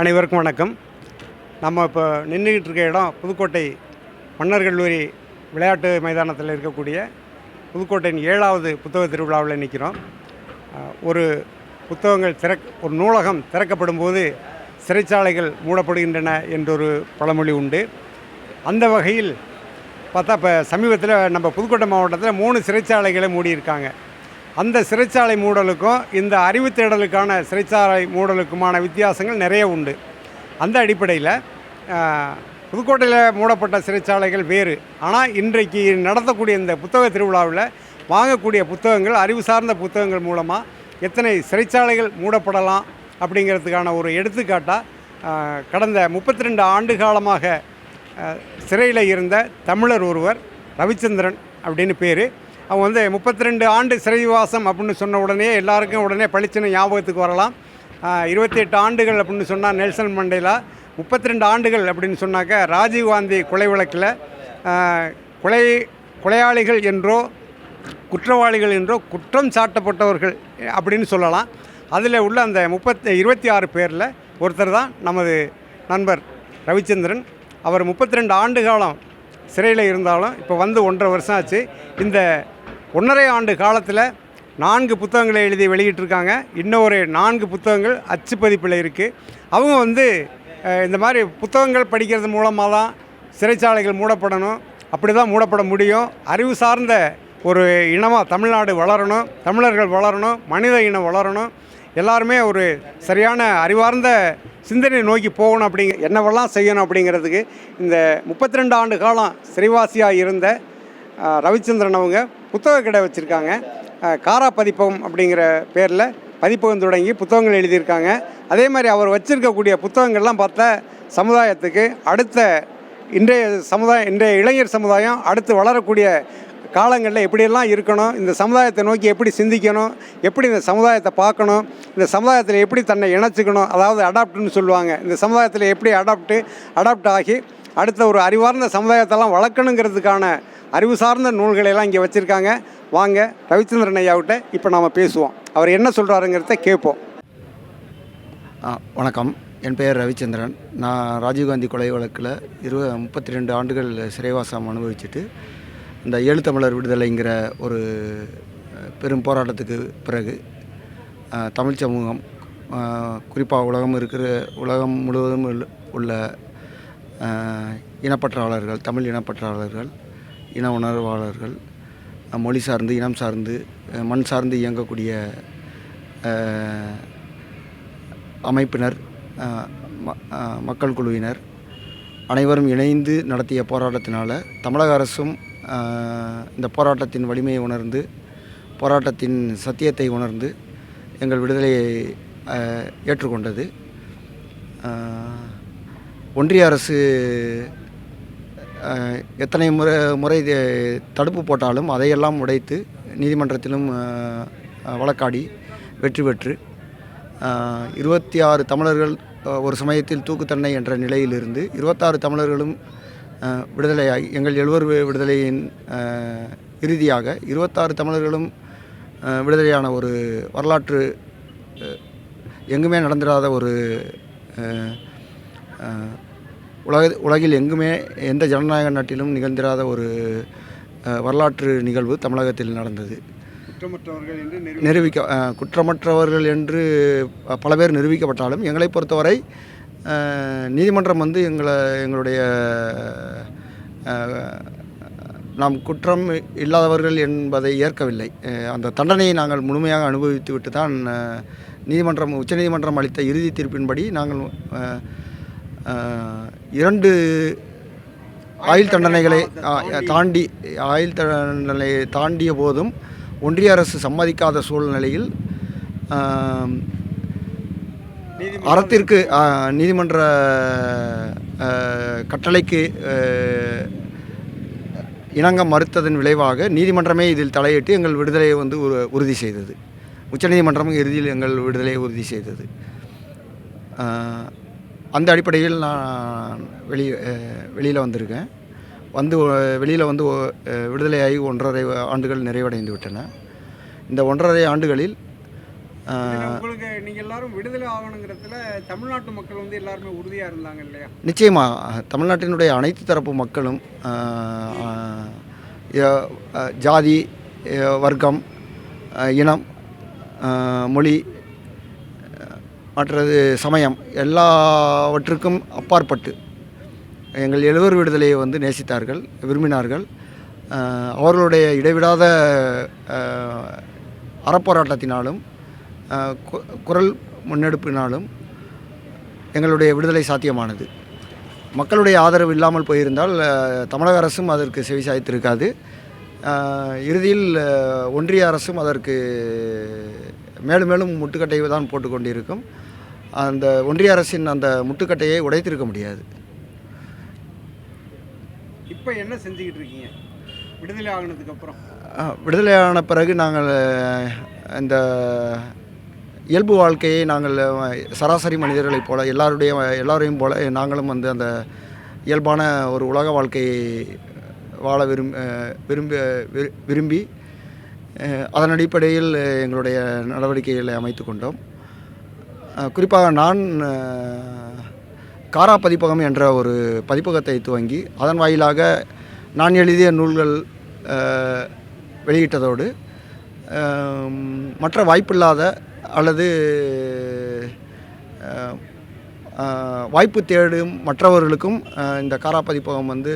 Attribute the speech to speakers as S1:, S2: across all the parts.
S1: அனைவருக்கும் வணக்கம். நம்ம இப்போ நின்றுக்கிட்டு இருக்க இடம் புதுக்கோட்டை மன்னர் கல்லூரி விளையாட்டு மைதானத்தில் இருக்கக்கூடிய புதுக்கோட்டையின் ஏழாவது புத்தக திருவிழாவில் நிற்கிறோம். ஒரு புத்தகங்கள் திறக் ஒரு நூலகம் திறக்கப்படும் போது சிறைச்சாலைகள் மூடப்படுகின்றன என்றொரு பழமொழி உண்டு. அந்த வகையில் பார்த்தா இப்போ சமீபத்தில் நம்ம புதுக்கோட்டை மாவட்டத்தில் மூணு சிறைச்சாலைகளை மூடியிருக்காங்க. அந்த சிறைச்சாலை மூடலுக்கும் இந்த அறிவு தேடலுக்கான சிறைச்சாலை மூடலுக்குமான வித்தியாசங்கள் நிறைய உண்டு. அந்த அடிப்படையில் புதுக்கோட்டையில் மூடப்பட்ட சிறைச்சாலைகள் வேறு. ஆனால் இன்றைக்கு நடத்தக்கூடிய இந்த புத்தக திருவிழாவில் வாங்கக்கூடிய புத்தகங்கள் அறிவு சார்ந்த புத்தகங்கள் மூலமாக எத்தனை சிறைச்சாலைகள் மூடப்படலாம் அப்படிங்கிறதுக்கான ஒரு எடுத்துக்காட்டாக கடந்த முப்பத்தி ரெண்டு ஆண்டு காலமாக சிறையில் இருந்த தமிழர் ஒருவர் ரவிச்சந்திரன் அப்படின்னு பேர். அவங்க வந்து முப்பத்தி ரெண்டு ஆண்டு சிறைவாசம் அப்படின்னு சொன்ன உடனே எல்லாருக்கும் உடனே பளிச்சுன்னு ஞாபகத்துக்கு வரலாம். இருபத்தி எட்டு ஆண்டுகள் அப்படின்னு சொன்னால் நெல்சன் மண்டேலா முப்பத்தி ரெண்டு ஆண்டுகள் அப்படின்னு சொன்னாக்க ராஜீவ்காந்தி கொலை வழக்கில் கொலை கொலையாளிகள் என்றோ குற்றவாளிகள் என்றோ குற்றம் சாட்டப்பட்டவர்கள் அப்படின்னு சொல்லலாம். அதில் உள்ள அந்த முப்பத்தி இருபத்தி ஆறு பேரில் ஒருத்தர் தான் நமது நண்பர் ரவிச்சந்திரன். அவர் முப்பத்தி ரெண்டு ஆண்டு காலம் சிறையில் இருந்தாலும் இப்போ வந்து ஒன்றரை வருஷம் ஆச்சு. இந்த ஒன்றரை ஆண்டு காலத்தில் நான்கு புத்தகங்களை எழுதி வெளியிட்டிருக்காங்க. இன்னும் ஒரு நான்கு புத்தகங்கள் அச்சு பதிப்பில் இருக்குது அவங்க வந்து இந்த மாதிரி புத்தகங்கள் படிக்கிறது மூலமாக தான் சிறைச்சாலைகள் மூடப்படணும். அப்படி தான் மூடப்பட முடியும். அறிவு சார்ந்த ஒரு இனமாக தமிழ்நாடு வளரணும். தமிழர்கள் வளரணும். மனித இனம் வளரணும். எல்லாருமே ஒரு சரியான அறிவார்ந்த சிந்தனை நோக்கி போகணும் அப்படிங்க என்னவெல்லாம் செய்யணும் அப்படிங்கிறதுக்கு இந்த முப்பத்தி ரெண்டு ஆண்டு காலம் சிறைவாசியாக இருந்த ரவிச்சந்திரன் அவங்க புத்தக கடை வச்சுருக்காங்க. காரா பதிப்பகம் அப்படிங்கிற பேரில் பதிப்பகம் தொடங்கி புத்தகங்கள் எழுதியிருக்காங்க. அதே மாதிரி அவர் வச்சுருக்கக்கூடிய புத்தகங்கள்லாம் பார்த்தா சமுதாயத்துக்கு அடுத்த இன்றைய சமுதாயம் இன்றைய இளைஞர் சமுதாயம் அடுத்து வளரக்கூடிய காலங்களில் எப்படியெல்லாம் இருக்கணும் இந்த சமுதாயத்தை நோக்கி எப்படி சிந்திக்கணும் எப்படி இந்த சமுதாயத்தை பார்க்கணும் இந்த சமுதாயத்தில் எப்படி தன்னை இணைச்சிக்கணும் அதாவது அடாப்ட்னு சொல்லுவாங்க. இந்த சமுதாயத்தில் எப்படி அடாப்ட்டு அடாப்ட் ஆகி அடுத்த ஒரு அறிவார்ந்த சமுதாயத்தெல்லாம் வளர்க்கணுங்கிறதுக்கான அறிவு சார்ந்த நூல்களையெல்லாம் இங்கே வச்சுருக்காங்க. வாங்க ரவிச்சந்திரன் ஐயாவிட்ட இப்போ நாம் பேசுவோம். அவர் என்ன சொல்கிறாருங்கிறத கேட்போம்.
S2: வணக்கம். என் பெயர் ரவிச்சந்திரன். நான் ராஜீவ்காந்தி கொலை வழக்கில் இரு முப்பத்தி ரெண்டு ஆண்டுகள் சிறைவாசம் அனுபவிச்சுட்டு இந்த எழுத்தமிழர் விடுதலைங்கிற ஒரு பெரும் போராட்டத்துக்கு பிறகு தமிழ் சமூகம் குறிப்பாக உலகம் இருக்கிற உலகம் முழுவதும் உள்ள- இனப்பற்றாளர்கள் தமிழ் இனப்பற்றாளர்கள் இன உணர்வாளர்கள் மொழி சார்ந்து இனம் சார்ந்து மண் சார்ந்து இயங்கக்கூடிய அமைப்பினர் ம- மக்கள் குழுவினர் அனைவரும் இணைந்து நடத்திய போராட்டத்தினால் தமிழக அரசும் இந்த போராட்டத்தின் வலிமையை உணர்ந்து போராட்டத்தின் சத்தியத்தை உணர்ந்து எங்கள் விடுதலையை ஏற்றுக்கொண்டது. ஒன்றிய அரசு எத்தனை முறை முறை தடுப்பு போட்டாலும் அதையெல்லாம் உடைத்து நீதிமன்றத்திலும் வழக்காடி வெற்றி பெற்று இருபத்தி ஆறு தமிழர்கள் ஒரு சமயத்தில் தூக்குத்தண்டனை என்ற நிலையிலிருந்து இருபத்தாறு தமிழர்களும் விடுதலையாகி எங்கள் எழுவர் விடுதலையின் இறுதியாக இருபத்தாறு தமிழர்களும் விடுதலையான ஒரு வரலாற்று எங்குமே நடந்திராத ஒரு உலக உலகில் எங்குமே எந்த ஜனநாயக நாட்டிலும் நிகழ்ந்திராத ஒரு வரலாற்று நிகழ்வு தமிழகத்தில் நடந்தது.
S1: குற்றமற்றவர்கள் என்று
S2: நிரூபிக்க குற்றமற்றவர்கள் என்று பல பேர் நிரூபிக்கப்பட்டாலும் எங்களை பொறுத்தவரை நீதிமன்றம் வந்து எங்களை எங்களுடைய நாம் குற்றம் இல்லாதவர்கள் என்பதை ஏற்கவில்லை. அந்த தண்டனையை நாங்கள் முழுமையாக அனுபவித்து விட்டு தான் நீதிமன்றம் உச்சநீதிமன்றம் அளித்த இறுதி தீர்ப்பின்படி நாங்கள் இரண்டு ஆயுள் தண்டனைகளை தாண்டி ஆயுள் தண்டனை தாண்டிய போதும் ஒன்றிய அரசு சம்மதிக்காத சூழ்நிலையில் அறத்திற்கு நீதிமன்ற கட்டளைக்கு இணங்க மறுத்ததன் விளைவாக நீதிமன்றமே இதில் தலையிட்டு எங்கள் விடுதலையை வந்து உறு- உறுதி செய்தது. உச்சநீதிமன்றமும் இறுதியில் எங்கள் விடுதலையை உறுதி செய்தது. அந்த அடிப்படையில் நான் வெளி வெளியில் வந்திருக்கேன். வந்து வெளியில் வந்து விடுதலையாகி ஒன்றரை ஆண்டுகள் நிறைவடைந்து விட்டன. இந்த ஒன்றரை ஆண்டுகளில்
S1: உங்களுக்கு நீங்க எல்லாரும் விடுதலை ஆகணுங்கிறதுல தமிழ்நாட்டு மக்கள் வந்து எல்லாருமே உறுதியா இருந்தாங்க இல்லையா?
S2: நிச்சயமாக தமிழ்நாட்டினுடைய அனைத்து தரப்பு மக்களும் ஜாதி வர்க்கம் இனம் மொழி மற்றது சமயம் எல்லாவற்றுக்கும் அப்பாற்பட்டு எங்கள் எழுவர் விடுதலையை வந்து நேசித்தார்கள் விரும்பினார்கள். அவர்களுடைய இடைவிடாத அறப்போராட்டத்தினாலும் கு- குரல் முன்னெடுப்பினாலும் எங்களுடைய விடுதலை சாத்தியமானது. மக்களுடைய ஆதரவு இல்லாமல் போயிருந்தால் தமிழக அரசும் அதற்கு செவி சாய்த்திருக்காது. இறுதியில் ஒன்றிய அரசும் அதற்கு மேலும் மேலும் முட்டுக்கட்டை தான் போட்டுக்கொண்டிருக்கும். கொண்டிருக்கும் அந்த ஒன்றிய அரசின் அந்த முட்டுக்கட்டையை உடைத்திருக்க முடியாது.
S1: இப்போ என்ன செஞ்சுக்கிட்டு இருக்கீங்க? விடுதலை ஆகினதுக்கு அப்புறம்.
S2: அஹ், விடுதலையான பிறகு நாங்கள் இந்த இயல்பு வாழ்க்கையை நாங்கள் சராசரி மனிதர்களைப் போல எல்லாருடைய எல்லாரையும் போல நாங்களும் வந்து அந்த இயல்பான ஒரு உலக வாழ்க்கையை வாழ விரும் விரும்பி விரு- விரும்பி அதன் அடிப்படையில் எங்களுடைய நடவடிக்கைகளை அமைத்து கொண்டோம். குறிப்பாக நான் காரா பதிப்பகம் என்ற ஒரு பதிப்பகத்தை துவங்கி அதன் வாயிலாக நான் எழுதிய நூல்கள் வெளியிட்டதோடு மற்ற வாய்ப்பில்லாத அல்லது வாய்ப்பு தேடும் மற்றவர்களுக்கும் இந்த காரா பதிப்பகம் வந்து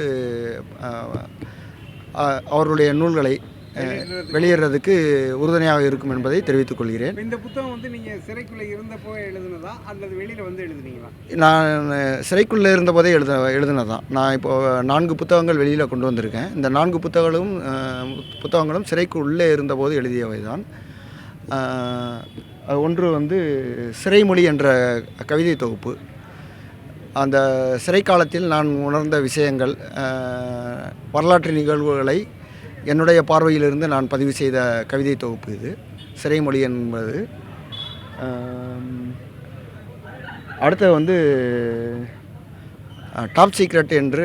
S2: அவர்களுடைய நூல்களை அஹ், வெளியிடுறதுக்கு உறுதுணையாக இருக்கும் என்பதை தெரிவித்துக் கொள்கிறேன்.
S1: இந்த புத்தகம் வந்து நீங்க சிறைக்குள்ள இருந்தப்போ எழுதுனதா அல்லது வெளியில வந்து எழுதுனீங்களா?
S2: நான் சிறைக்குள்ளே இருந்தபோதே எழுத எழுதினதான் நான் இப்போது நான்கு புத்தகங்கள் வெளியில் கொண்டு வந்திருக்கேன். இந்த நான்கு புத்தகங்களும் புத்தகங்களும் சிறைக்கு உள்ளே இருந்தபோது எழுதியவை தான் ஒன்று வந்து சிறைமொழி என்ற கவிதை தொகுப்பு. அந்த சிறை காலத்தில் நான் உணர்ந்த விஷயங்கள் வரலாற்று நிகழ்வுகளை என்னுடைய பார்வையிலிருந்து நான் பதிவு செய்த கவிதை தொகுப்பு இது. சிறைமொழி என்பது. அஹ், அடுத்தது வந்து டாப் சீக்ரெட் என்று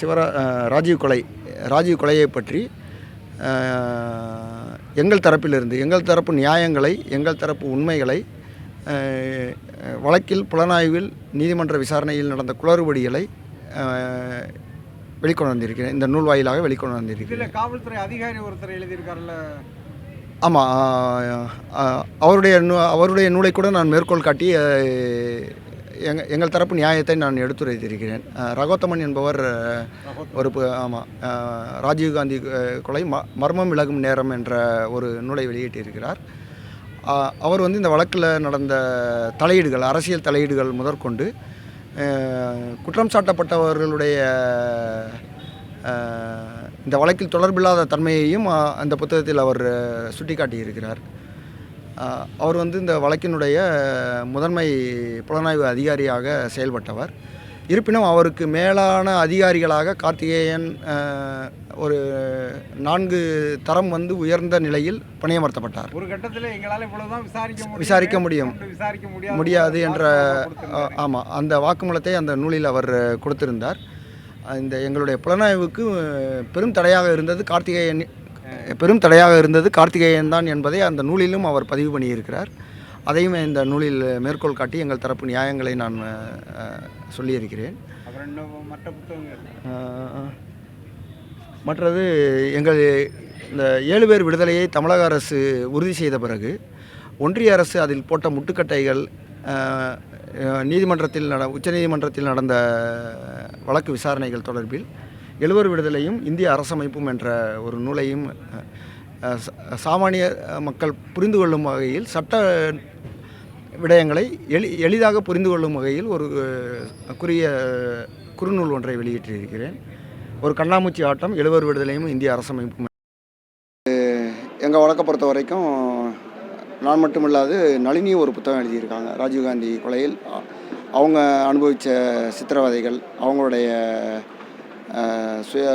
S2: சிவரா ராஜீவ் கொலை ராஜீவ் கொலையை பற்றி எங்கள் தரப்பிலிருந்து எங்கள் தரப்பு நியாயங்களை எங்கள் தரப்பு உண்மைகளை வழக்கில் புலனாய்வில் நீதிமன்ற விசாரணையில் நடந்த குளறுபடிகளை வெளிக்கொண்டு வந்திருக்கிறேன். இந்த நூல் வாயிலாக வெளிக்கொண்டு வந்திருக்கிறேன்.
S1: காவல்துறை அதிகாரி ஒருத்தர் எழுதியிருக்காருல்ல?
S2: ஆமாம் அவருடைய நூ அவருடைய நூலை கூட நான் மேற்கோள் காட்டி எங்கள் எங்கள் தரப்பு நியாயத்தை நான் எடுத்துரைத்திருக்கிறேன். ரகோத்தமன் என்பவர் ஒரு ஆமாம் ராஜீவ்காந்தி கொலை ம மர்மம் விலகும் நேரம் என்ற ஒரு நூலை வெளியிட்டிருக்கிறார். அவர் வந்து இந்த வழக்கில் நடந்த தலையீடுகள் அரசியல் தலையீடுகள் முதற்கொண்டு குற்றம் சாட்டப்பட்டவர்களுடைய இந்த வழக்கில் தொடர்பில்லாத தன்மையையும் அந்த புத்தகத்தில் அவர் சுட்டிக்காட்டியிருக்கிறார். அவர் வந்து இந்த வழக்கினுடைய முதன்மை புலனாய்வு அதிகாரியாக செயல்பட்டவர். இருப்பினும் அவருக்கு மேலான அதிகாரிகளாக கார்த்திகேயன் ஒரு நான்கு தரம் வந்து உயர்ந்த நிலையில் பணியமர்த்தப்பட்டார்.
S1: ஒரு கட்டத்துல எங்களால இவ்வளவுதான் விசாரிக்க முடியும்
S2: விசாரிக்க முடியும்.
S1: விசாரிக்க முடியாது
S2: என்ற. ஆமாம் அந்த வாக்குமூலத்தை அந்த நூலில் அவர் கொடுத்திருந்தார். இந்த எங்களுடைய புலனாய்வுக்கு பெரும் தடையாக இருந்தது கார்த்திகேயன் பெரும் தடையாக இருந்தது கார்த்திகேயன் தான் என்பதை அந்த நூலிலும் அவர் பதிவு பண்ணியிருக்கிறார். அதையும் இந்த நூலில் மேற்கோள் காட்டி எங்கள் தரப்பு நியாயங்களை நான் சொல்லியிருக்கிறேன். மற்றது எங்கள் இந்த ஏழு பேர் விடுதலையை தமிழக அரசு உறுதி செய்த பிறகு ஒன்றிய அரசு அதில் போட்ட முட்டுக்கட்டைகள் நீதிமன்றத்தில் நட உச்சநீதிமன்றத்தில் நடந்த வழக்கு விசாரணைகள் தொடர்பில் எழுவர் விடுதலையும் இந்திய அரசமைப்பும் என்ற ஒரு நூலையும் சாமானிய மக்கள் புரிந்து கொள்ளும் வகையில் சட்ட விடயங்களை எளி எளிதாக புரிந்து கொள்ளும் வகையில் ஒரு அஹ், குறுகிய குறுநூல் ஒன்றை வெளியிட்டிருக்கிறேன். ஒரு கண்ணாமூச்சி ஆட்டம் எழுவர் விடுதலையும் இந்திய அரசமைப்பும். எங்கள் வழக்கை பொறுத்த வரைக்கும் நான் மட்டுமில்லாது நளினி ஒரு புத்தகம் எழுதியிருக்காங்க. ராஜீவ்காந்தி கொலையில். அவங்க அனுபவித்த சித்திரவதைகள் அவங்களுடைய சுய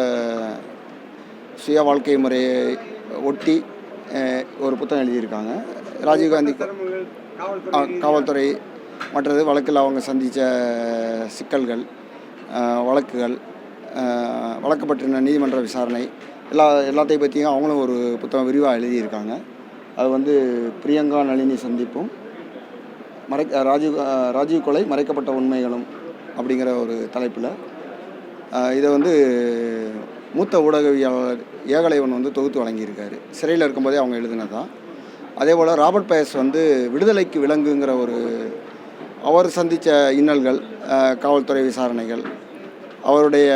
S2: சுய வாழ்க்கை முறையை ஒட்டி ஒரு புத்தகம் எழுதியிருக்காங்க. ராஜீவ்காந்தி
S1: காவல்துறை
S2: மற்றது வழக்கில் அவங்க சந்தித்த சிக்கல்கள் வழக்குகள் அஹ், வழக்கு பற்றின நீதிமன்ற விசாரணை எல்லா எல்லாத்தையும் பற்றியும் அவங்களும் ஒரு புத்தகம் விரிவாக எழுதியிருக்காங்க. அது வந்து பிரியங்கா நளினி சந்திப்பும் மறை ராஜீவ் ராஜீவ் கொலை மறைக்கப்பட்ட உண்மைகளும் அப்படிங்கிற ஒரு தலைப்பில். இதை வந்து மூத்த ஊடகவியலாளர் ஏகலைவன் வந்து தொகுத்து வழங்கியிருக்காரு. சிறையில் இருக்கும்போதே அவங்க எழுதினதான் அதே போல் ராபர்ட் பயஸ் வந்து விடுதலைக்கு விலங்குங்கிற ஒரு அவர் சந்தித்த இன்னல்கள் காவல்துறை விசாரணைகள் அவருடைய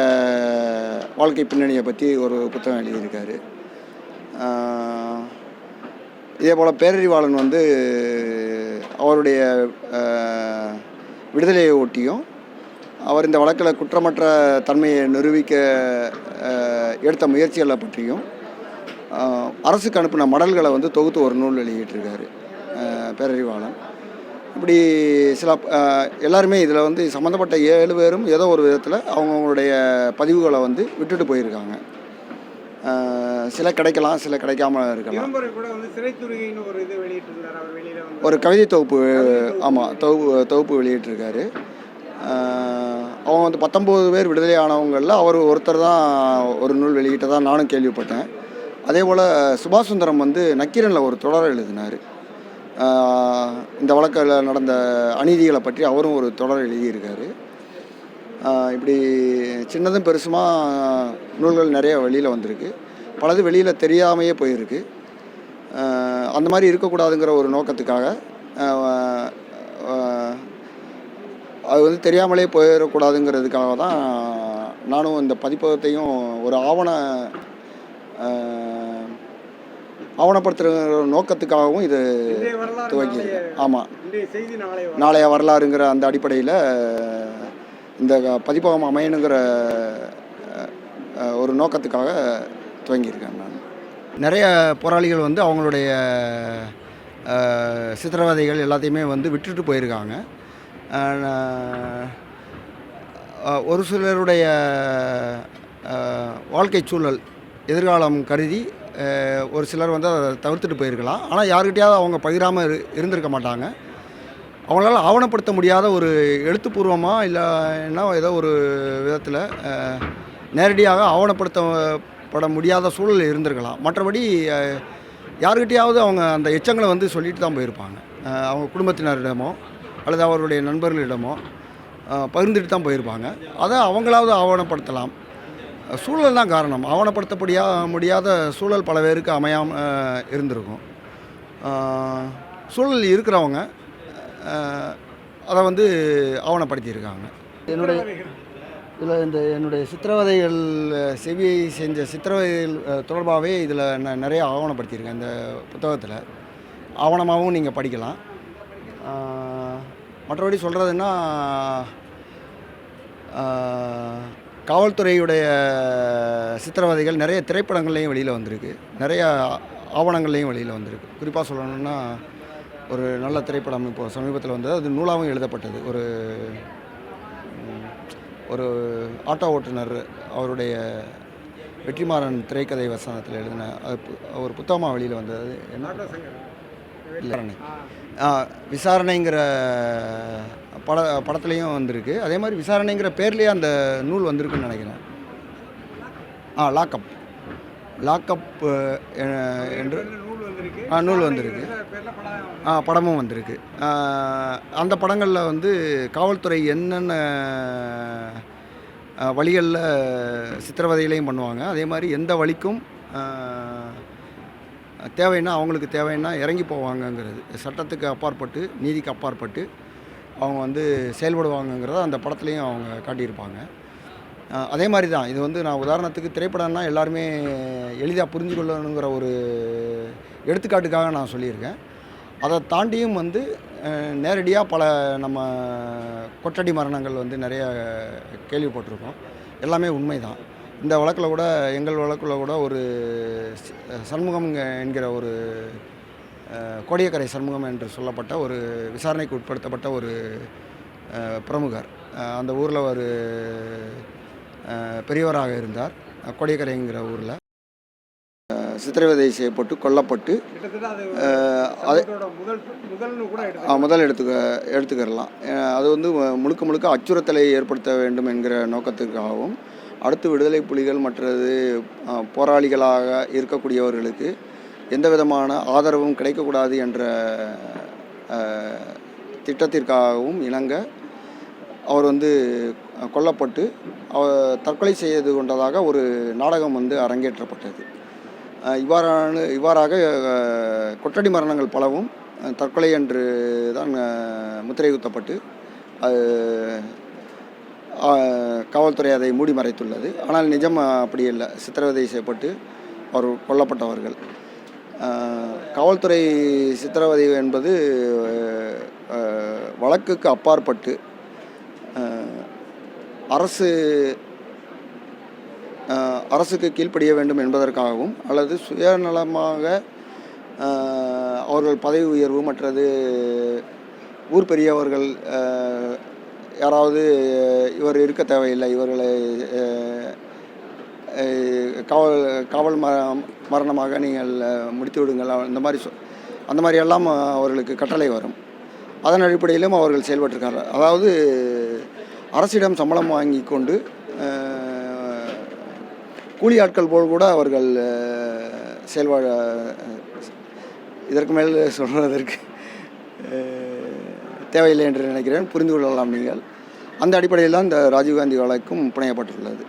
S2: வாழ்க்கை பின்னணியை பற்றி ஒரு புத்தகம் எழுதியிருக்காரு. இதே போல் பேரறிவாளன் வந்து அவருடைய விடுதலையை ஒட்டியும் அவர் இந்த வழக்கில் குற்றமற்ற தன்மையை நிரூபிக்க எடுத்த முயற்சிகளை பற்றியும் அரசுக்கு அனுப்பின மடல்களை வந்து தொகுத்து ஒரு நூல் வெளியிட்டிருக்காரு பேரறிவாளன். இப்படி சில எல்லாருமே இதில் வந்து சம்மந்தப்பட்ட ஏழு பேரும் ஏதோ ஒரு விதத்தில் அவங்கவுங்களுடைய பதிவுகளை வந்து விட்டுட்டு போயிருக்காங்க. சில கிடைக்கலாம் சில கிடைக்காம இருக்கலாம்.
S1: ஒரு
S2: கவிதை தொகுப்பு ஆமாம் தொகுப்பு. தொகுப்பு வெளியிட்டிருக்காரு. அவங்க வந்து பத்தொம்போது பேர் விடுதலை ஆனவங்களில் அவர் ஒருத்தர் தான் ஒரு நூல் வெளியிட்டதாக நானும் கேள்விப்பட்டேன். அதே போல் சுபாஷ் சுந்தரம் வந்து நக்கீரனில் ஒரு தொடர் எழுதினார். இந்த வழக்கில் நடந்த அநீதிகளை பற்றி அவரும் ஒரு தொடர் எழுதியிருக்காரு. இப்படி சின்னதும் பெருசுமா நூல்கள் நிறைய வெளியில் வந்திருக்கு. பலது வெளியில் தெரியாமையே போயிருக்கு. அந்த மாதிரி இருக்கக்கூடாதுங்கிற ஒரு நோக்கத்துக்காக அது வந்து தெரியாமலே போயிடக்கூடாதுங்கிறதுக்காக தான் நானும் இந்த பதிப்பகத்தையும் ஒரு ஆவண ஆவணப்படுத்துகிற நோக்கத்துக்காகவும் இது துவக்கியிருக்கேன் ஆமாம். நாளைய வரலாறுங்கிற அந்த அடிப்படையில் இந்த பதிப்பகம் அமையணுங்கிற ஒரு நோக்கத்துக்காக துவங்கியிருக்கேன் நான். நிறைய போராளிகள் வந்து அவங்களுடைய சித்திரவதைகள் எல்லாத்தையுமே வந்து விட்டுட்டு போயிருக்காங்க. ஒரு சிலருடைய வாழ்க்கை சூழல் எதிர்காலம் கருதி ஒரு சிலர் வந்து அதை தவிர்த்துட்டு போயிருக்கலாம். ஆனால் யாருக்கிட்டையாவது அவங்க பகிராமல் இரு இருந்திருக்க மாட்டாங்க. அவங்களால ஆவணப்படுத்த முடியாத ஒரு எழுத்துப்பூர்வமாக இல்லைன்னா ஏதோ ஒரு விதத்தில் நேரடியாக ஆவணப்படுத்தப்பட முடியாத சூழல் இருந்திருக்கலாம். மற்றபடி யாருக்கிட்டையாவது அவங்க அந்த எச்சங்களை வந்து சொல்லிட்டு தான் போயிருப்பாங்க. அவங்க குடும்பத்தினரிடமோ அல்லது அவருடைய நண்பர்களிடமோ பகிர்ந்துட்டு தான் போயிருப்பாங்க. அதை அவங்களாவது ஆவணப்படுத்தலாம். சூழல் தான் காரணம். ஆவணப்படுத்தப்படியா முடியாத சூழல் பல பேருக்கு அமையாமல் இருந்திருக்கும். சூழல் இருக்கிறவங்க அதை வந்து ஆவணப்படுத்தியிருக்காங்க. என்னுடைய இதில் இந்த என்னுடைய சித்திரவதைகள் செவியை செஞ்ச சித்திரவதைகள் தொடர்பாகவே இதில் நான் நிறைய ஆவணப்படுத்தியிருக்கேன். இந்த புத்தகத்தில். ஆவணமாகவும் நீங்கள் படிக்கலாம். மற்றபடி சொல்கிறதுன்னா காவல்துறையுடைய சித்திரவதைகள் நிறைய திரைப்படங்கள்லேயும் வெளியில் வந்திருக்கு. நிறைய ஆவணங்கள்லேயும் வெளியில் வந்திருக்கு. குறிப்பாக சொல்லணும்னா ஒரு நல்ல திரைப்படம் இப்போ சமீபத்தில் வந்தது. அது நூலாகவும் எழுதப்பட்டது. ஒரு ஒரு ஆட்டோ ஓட்டுநர் அவருடைய வெற்றிமாறன் திரைக்கதை வசனத்தில் எழுதின அது ஒரு புத்தகமாக வெளியில் வந்தது. என்ன? விசாரணை. ஆ, விசாரணைங்கிற பட படத்துலேயும் வந்திருக்கு. அதே மாதிரி விசாரணைங்கிற பேர்லேயே அந்த நூல் வந்திருக்குன்னு நினைக்கிறேன். ஆ லாக்கப் லாக்கப் என்று
S1: இந்த நூல் வந்திருக்கு?
S2: ஆ, நூல் வந்திருக்கு. ஆ படமும் வந்திருக்கு. அந்த படங்களில் வந்து காவல்துறை என்னென்ன வழிகளில் சித்திரவதைகளையும் பண்ணுவாங்க. அதே மாதிரி எந்த வழிக்கும் தேவைன்னா அவங்களுக்கு தேவைன்னா இறங்கி போவாங்கங்கிறது. சட்டத்துக்கு அப்பாற்பட்டு நீதிக்கு அப்பாற்பட்டு அவங்க வந்து செயல்படுவாங்கங்கிறத அந்த படத்துலேயும் அவங்க காட்டியிருப்பாங்க. அதே மாதிரி தான் இது வந்து நான் உதாரணத்துக்கு திரைப்படம்னா எல்லாருமே எளிதாக புரிஞ்சு கொள்ளணுங்கிற ஒரு எடுத்துக்காட்டுக்காக நான் சொல்லியிருக்கேன். அதை தாண்டியும் வந்து நேரடியாக பல நம்ம கொட்டடி மரணங்கள் வந்து நிறைய கேள்விப்பட்டிருக்கோம். எல்லாமே உண்மை தான் இந்த வழக்கில் கூட எங்கள் வழக்கில் கூட ஒரு சண்முகம் என்கிற ஒரு கோடியக்கரை சண்முகம் என்று சொல்லப்பட்ட ஒரு விசாரணைக்கு உட்படுத்தப்பட்ட ஒரு பிரமுகர். அந்த ஊரில் ஒரு பெரியவராக இருந்தார். கோடியக்கரைங்கிற ஊரில். சித்திரவதை செய்யப்பட்டு கொல்லப்பட்டு
S1: அது முதல்
S2: எடுத்துக்க எடுத்துக்கிறலாம் அது வந்து முழுக்க முழுக்க அச்சுறுத்தலை ஏற்படுத்த வேண்டும் என்கிற நோக்கத்துக்காகவும் அடுத்து விடுதலை புலிகள் மற்றது போராளிகளாக இருக்கக்கூடியவர்களுக்கு எந்த விதமான ஆதரவும் கிடைக்கக்கூடாது என்ற திட்டத்திற்காகவும் இணங்க அவர் வந்து கொல்லப்பட்டு அவர் தற்கொலை செய்து கொண்டதாக ஒரு நாடகம் வந்து அரங்கேற்றப்பட்டது. இவ்வாறான இவ்வாறாக கொட்டடி கொற்றடி மரணங்கள் பலவும் தற்கொலை என்று தான் முத்திரை குத்தப்பட்டு அது காவல்துறை அதை மூடி மறைத்துள்ளது. ஆனால் நிஜம் அப்படி இல்லை சித்திரவதை செய்யப்பட்டு அவர் கொல்லப்பட்டவர்கள். காவல்துறை சித்திரவதை என்பது வழக்குக்கு அப்பாற்பட்டு அரசு அரசுக்கு கீழ்ப்படிய வேண்டும் என்பதற்காகவும் அல்லது சுயநலமாக அவர்கள் பதவி உயர்வு மற்றது ஊர் பெரியவர்கள் யாராவது இவர் இருக்க தேவையில்லை இவர்களை காவல் காவல் ம மரணமாக நீங்கள் முடித்து விடுங்கள். அந்த மாதிரி சொ அந்த மாதிரி எல்லாம் அவர்களுக்கு கட்டளை வரும். அதன் அடிப்படையிலும் அவர்கள் செயல்பட்டிருக்கார்கள் அதாவது அரசிடம் சம்பளம் வாங்கி கொண்டு கூலி ஆட்கள் போல் கூட அவர்கள் அஹ், செயல்பா இதற்கு மேல் சொல்வதற்கு தேவையில்லை என்று நினைக்கிறேன். புரிந்து கொள்ளலாம் நீங்கள். அந்த அடிப்படையில் தான் இந்த ராஜீவ்காந்தி வழக்கும் புனையப்பட்டுள்ளது.